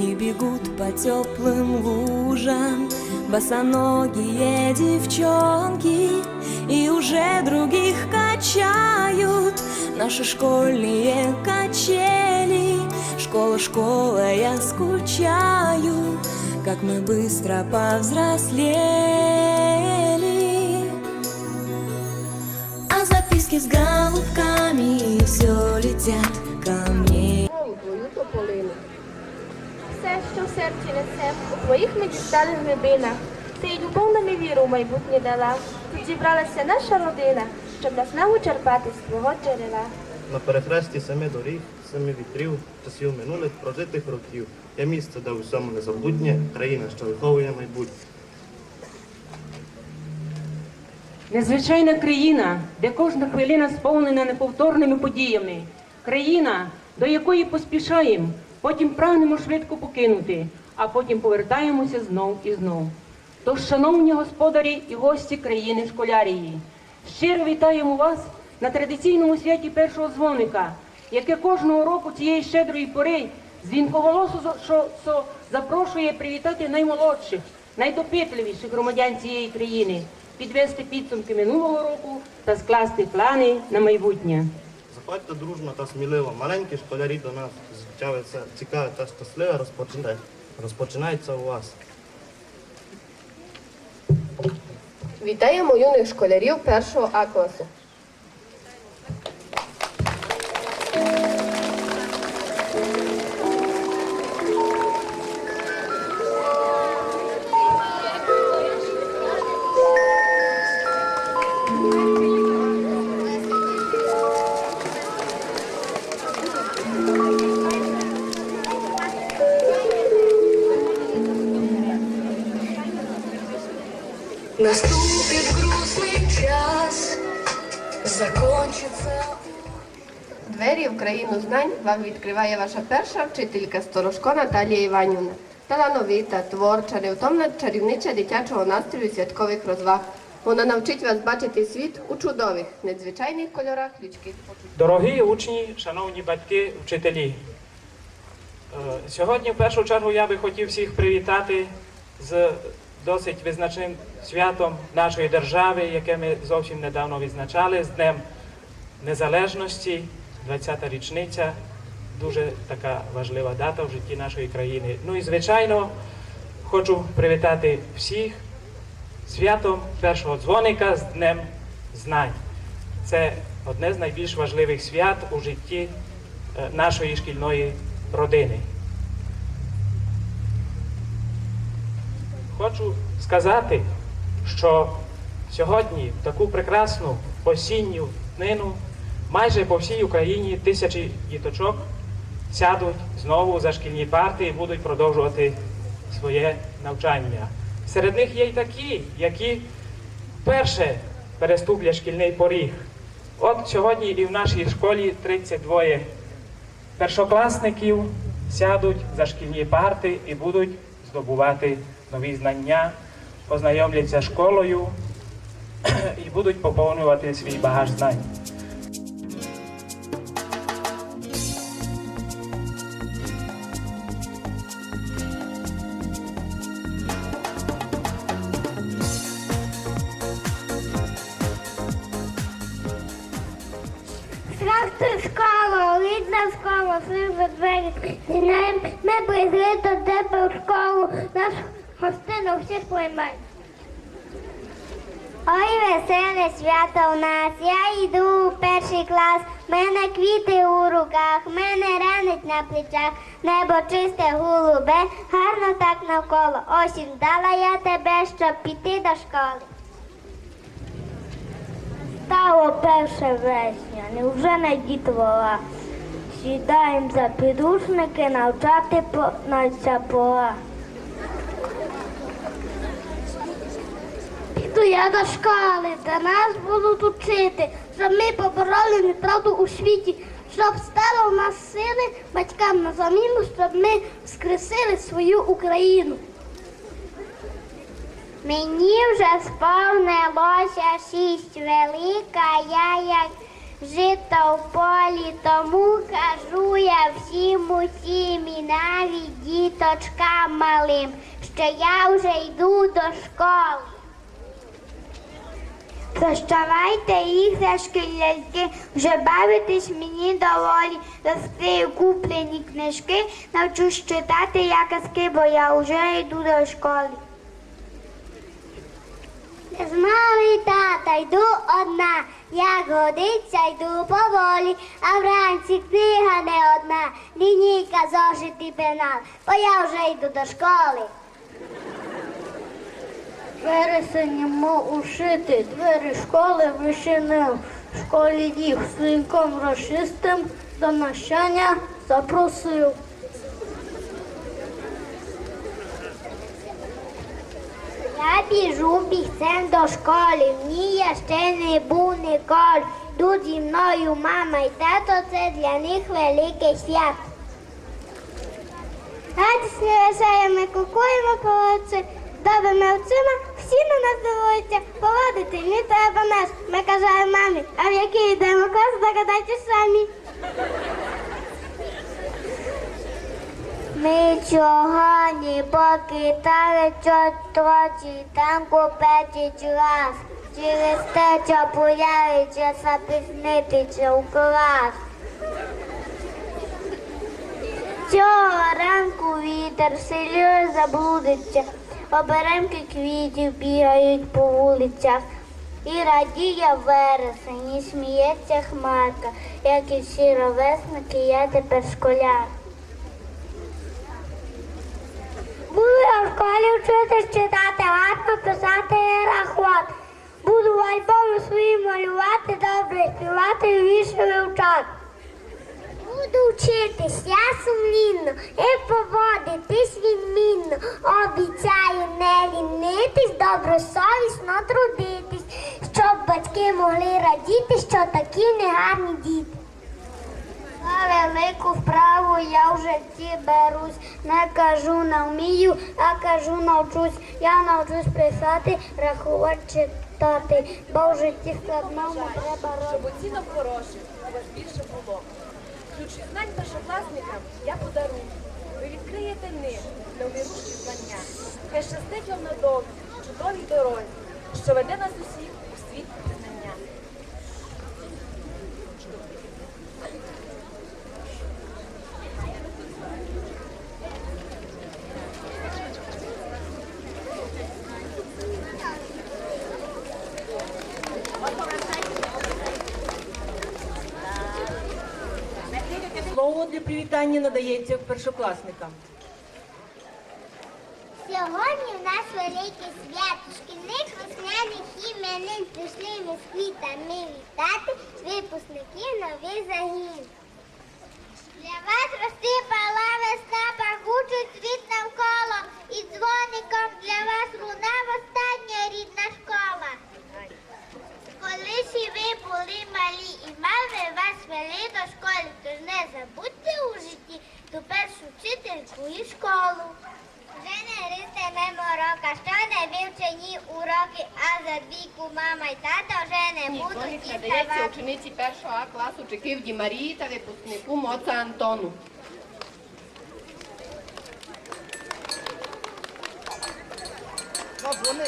И бегут по теплым лужам. Босоногие девчонки И уже других качают. Наши школьные качели Школа, школа, я скучаю. Как мы быстро повзрослели. А записки с голубками все летят ко мне. Твою тополину. Все, що в серці несем, у твоїх ми дістали глибинах. Ти й любов нам і віру в майбутнє дала. Тут зібралася наша родина, щоб нас знову черпати з твого джерела. На перехресті семи доріг, семи вітрів, часів минулих прожитих років. Я місце, де у всьому незабутнє, країна, що виховує майбутнє. Незвичайна країна, де кожна хвилина сповнена неповторними подіями. Країна, до якої поспішаємо, потім прагнемо швидко покинути, а потім повертаємося знов і знов. Тож, шановні господарі і гості країни школярії, щиро вітаємо вас на традиційному святі першого дзвоника, яке кожного року цієї щедрої пори що запрошує привітати наймолодших, найдопитливіших громадян цієї країни, підвести підсумки минулого року та скласти плани на майбутнє. Заходьте дружно та сміливо. Маленькі школярі до нас життя цікаве та щасливе розпочинає. Розпочинається у вас. Вітаємо юних школярів першого А класу. Наступит грустный час, закончится Двері в країну знань вам відкриває ваша перша вчителька Сторожко Наталія Іванівна. Талановита, творча, невтомна чарівнича дитячого настрою святкових розваг. Вона навчить вас бачити світ у чудових, надзвичайних кольорах людських почуттів. Дорогі учні, шановні батьки, вчителі. Е, Сьогодні в першу чергу я би хотів всіх привітати з досить визначним святом нашої держави, яке ми зовсім недавно відзначали, з Днем Незалежності, 20-та річниця, дуже така важлива дата в житті нашої країни. Ну і звичайно, хочу привітати всіх святом першого дзвоника з Днем Знань. Це одне з найбільш важливих свят у житті е, нашої шкільної родини. Хочу сказати, що сьогодні, в таку прекрасну осінню днину, майже по всій Україні тисячі діточок сядуть знову за шкільні парти і будуть продовжувати своє навчання. Серед них є й такі, які вперше переступлять шкільний поріг. От сьогодні і в нашій школі 32 першокласників сядуть за шкільні парти і будуть здобувати нові знання, познайомляться з школою і будуть поповнювати свій багаж знань. Трактор школа, рідна школа, слива двері. Ми прийшли до тебе в школу, наш гостину всіх. Ой, веселе свято у нас, я йду у перший клас, мене квіти у руках, мене ранить на плечах, небо чисте голубе, гарно так навколо. Осінь дала я тебе, щоб піти до школи. Стало перше вересня, невже не дітвора. Сідаємо за підручники, навчати по- пора. Піду я до школи, де нас будуть учити, щоб ми побороли неправду у світі, щоб стало в нас сили батькам на заміну, щоб ми скресили свою Україну. Мені вже сповнилося шість велика, я як жито в полі, тому кажу я всім усім і навіть діточкам малим, що я вже йду до школи. Прощавайте іграшки ляльки, вже бавитись мені доволі. Розкрию куплені книжки, навчусь читати я казки, бо я вже йду до школи. З мами тата йду одна, як годиться, йду поволі, а вранці книга не одна, лінійка, зошит і пенал, бо я вже йду до школи. Вересень мов ушити, двері школи вишинив. В школі їх свинком розчистим до навчання запросив. Я біжу бігцем до школи, ні, я ще не був ніколи. Йдуть зі мною мама і тато, це для них велике свято. Радісні веселі ми кукуємо вулиці, добрими очима на нас поводити не треба нас. Ми кажемо мамі, а в який йдемо клас, догадайтесь самі. Ми чого не покидали чоточі, там купечить раз. Через те, що появиться запізнитися у клас. Цього ранку вітер сильно заблудиться, оберемки квітів бігають по вулицях. І радіє вересень, і сміється хмарка, як і всі ровесники, я тепер школяр. Буду я в школі вчитись читати, гарно писати і рахувати. Буду в альбомі свої малювати, добре співати і вірші вивчати. Буду вчитись я сумлінно і поводитись відмінно. Обіцяю не лінитись, добросовісно трудитись, щоб батьки могли радіти, що такі негарні діти. На велику вправу я вже ті берусь, не кажу не вмію, а кажу навчусь. Я навчусь писати, рахувати, читати, бо в житті складному треба робити. Оцінок хороших у вас більше було. Ключі знань першокласникам я подарую. Ви відкриєте ним невмируші знання. Хай щастить вам на довгій, чудовій дорозі, що веде нас усіх у світ пізнання. Слово для привітання надається першокласникам. Сьогодні в нас велике свято, шкільних весняних іменин прийшли ми з квітами вітати випускників новий загін. Для вас розсипала весна, пахучий світ навколо, і дзвоником для вас лунав остання рідна школа. мама і тата вже не будуть Ніхто надається учениці першого А класу Чеківді Марії та випускнику Моца Антону. Бабуни,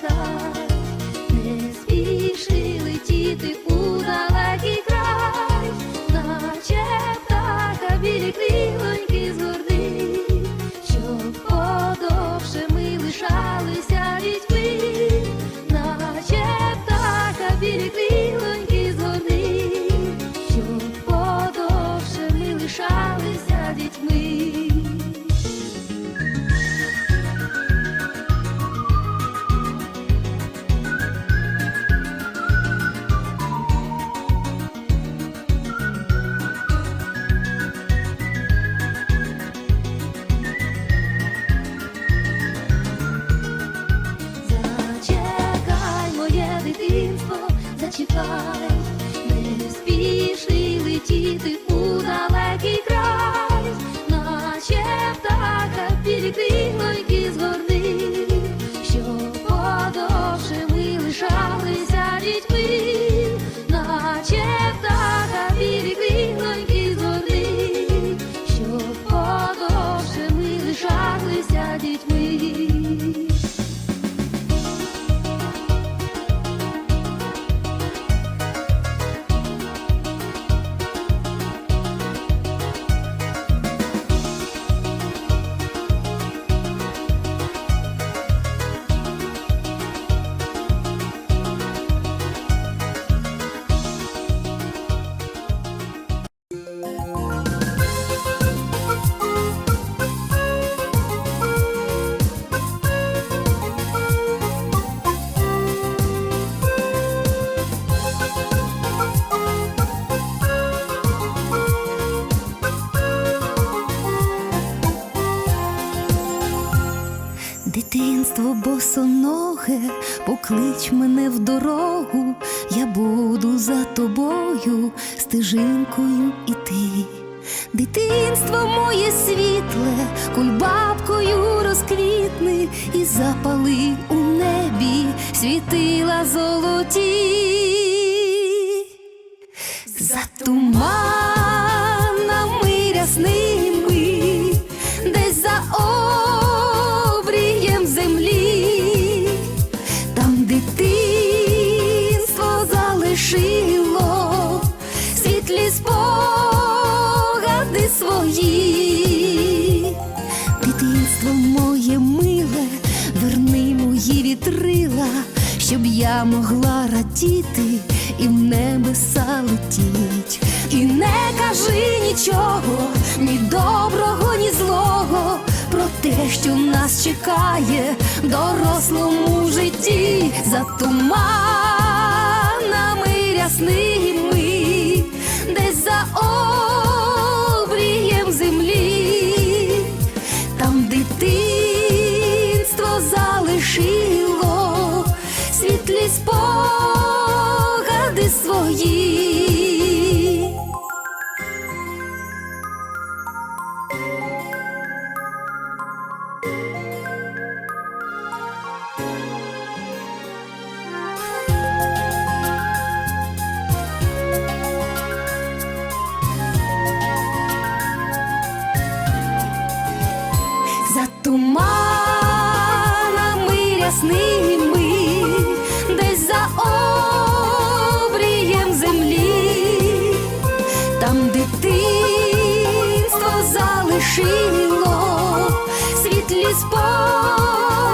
在 goodbye. стежинкою ти, дитинство моє світле, кульбабкою розквітни і запали у небі світила золоті. Затуман. вітрила, щоб я могла радіти і в небеса летіть. І не кажи нічого, ні доброго, ні злого. Про те, що нас чекає в дорослому житті, за туманами рясними, десь за обрієм землі, там дитинство залишить. свої. За туманами рясни. Залишило світлі спогади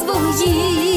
свої